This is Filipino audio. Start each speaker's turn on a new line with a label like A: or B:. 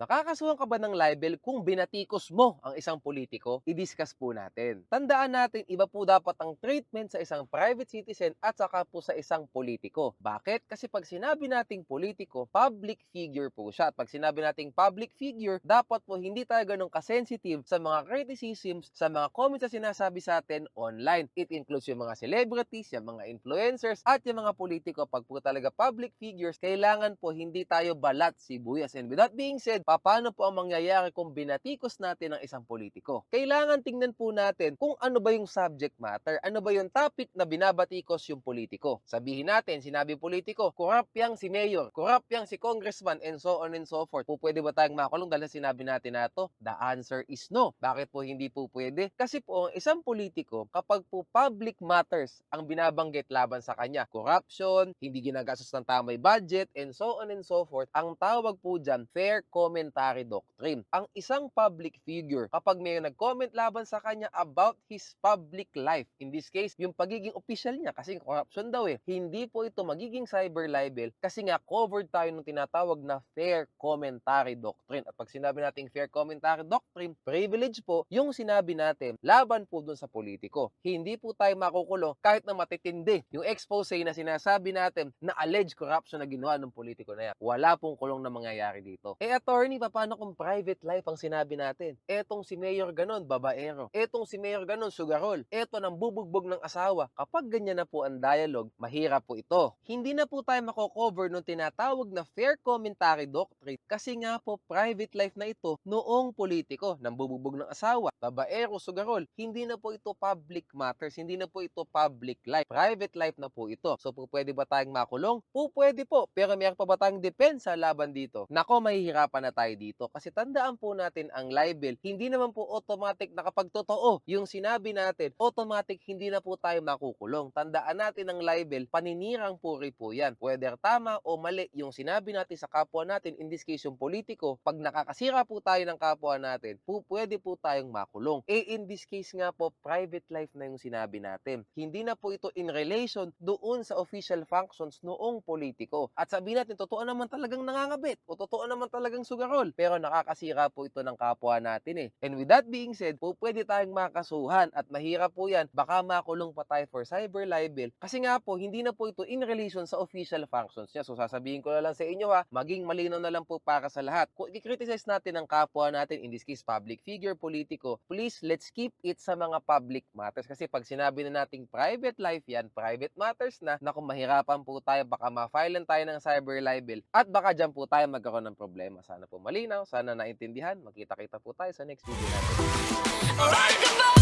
A: Nakakasuhan ka ba ng libel kung binatikos mo ang isang politiko? I-discuss po natin. Tandaan natin, iba po dapat ang treatment sa isang private citizen at saka po sa isang politiko. Bakit? Kasi pag sinabi nating politiko, public figure po siya. At pag sinabi nating public figure, dapat po hindi tayo ganun kasensitive sa mga criticisms, sa mga comments na sinasabi sa atin online. It includes yung mga celebrities, yung mga influencers, at yung mga politiko. Pag po talaga public figures, kailangan po hindi tayo balat sibuyas. And with that being said, paano po ang mangyayari kung binatikos natin ang isang politiko? Kailangan tingnan po natin kung ano ba yung subject matter, ano ba yung topic na binabatikos yung politiko. Sabihin natin, sinabi politiko, corrupt yang si mayor, corrupt yang si congressman, and so on and so forth. Po pwede ba tayong makulong dahil sinabi natin na to? The answer is no. Bakit po hindi po pwede? Kasi po, ang isang politiko, kapag po public matters ang binabanggit laban sa kanya, corruption, hindi ginagastos ng tamay budget, and so on and so forth, ang tawag po dyan, fair commentary doctrine. Ang isang public figure, kapag may nag-comment laban sa kanya about his public life, in this case, yung pagiging official niya, kasi corruption daw eh, hindi po ito magiging cyber libel kasi nga covered tayo ng tinatawag na fair commentary doctrine. At pag sinabi nating fair commentary doctrine, privilege po yung sinabi natin laban po dun sa politiko. Hindi po tayo makukulong kahit na matitindi yung expose na sinasabi natin na alleged corruption na ginawa ng politiko na yan. Wala pong kulong na mangyayari dito. Eh attorney, paano kung private life ang sinabi natin? Etong si Mayor ganon, babaero. Etong si Mayor ganon, sugarol. Eto nang bubugbog ng asawa. Kapag ganyan na po ang dialogue, mahirap po ito. Hindi na po tayo mako-cover nung tinatawag na fair commentary doctrine kasi nga po private life na ito noong politiko nang bubugbog ng asawa, babaero, sugarol. Hindi na po ito public matters, hindi na po ito public life. Private life na po ito. So po pwede ba tayong makulong? Po pwede po. Pero meron pa ba tayong depensa laban dito? Nako, mahihirapan na tayo dito. Kasi tandaan po natin ang libel, hindi naman po automatic na kapag totoo yung sinabi natin, automatic hindi na po tayo makukulong. Tandaan natin ang libel, paninirang puri po yan. Whether tama o mali yung sinabi natin sa kapwa natin, in this case yung politiko, pag nakakasira po tayo ng kapwa natin, po pwede po tayong makulong. Eh in this case nga po, private life na yung sinabi natin. Hindi na po ito in relation doon sa official functions noong politiko. At sabihin natin, totoo naman talagang nangangabit o totoo naman talagang sugarol. Pero nakakasira po ito ng kapwa natin eh. And with that being said, po pwede tayong makasuhan at mahirap po yan. Baka makulong pa tayo for cyber libel. Kasi nga po, hindi na po ito in relation sa official functions niya. So sasabihin ko na lang sa inyo ha, maging malinaw na lang po para sa lahat. Kung i-criticize natin ang kapwa natin, in this case public figure, politiko, please let's keep it sa mga public matters. Kasi pag sinabi na nating private life yan, private matters na, naku mahirapan po tayo, baka ma-filean tayo ng cyber libel at baka dyan po tayo magkaroon ng problema. Sana po malinaw. Sana naintindihan. Makita-kita po tayo sa next video natin.